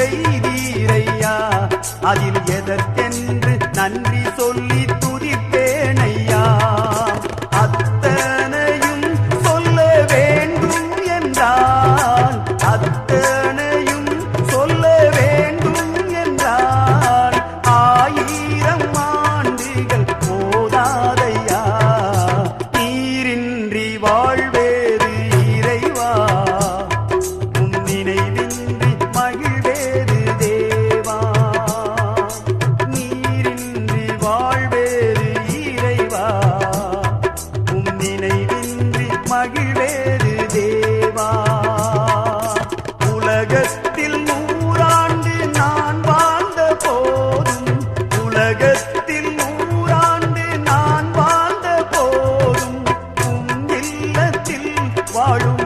செய்தீரையா? அதில் எதற்கென்று நன்றி சொல்லி ஏழு தேவா. உலகத்தில் நூறாண்டு நான் வாழ்ந்த போதும் உலகத்தில் நூறாண்டு நான் வாழ்ந்த போதும் உன் இல்லத்தில் வாழும்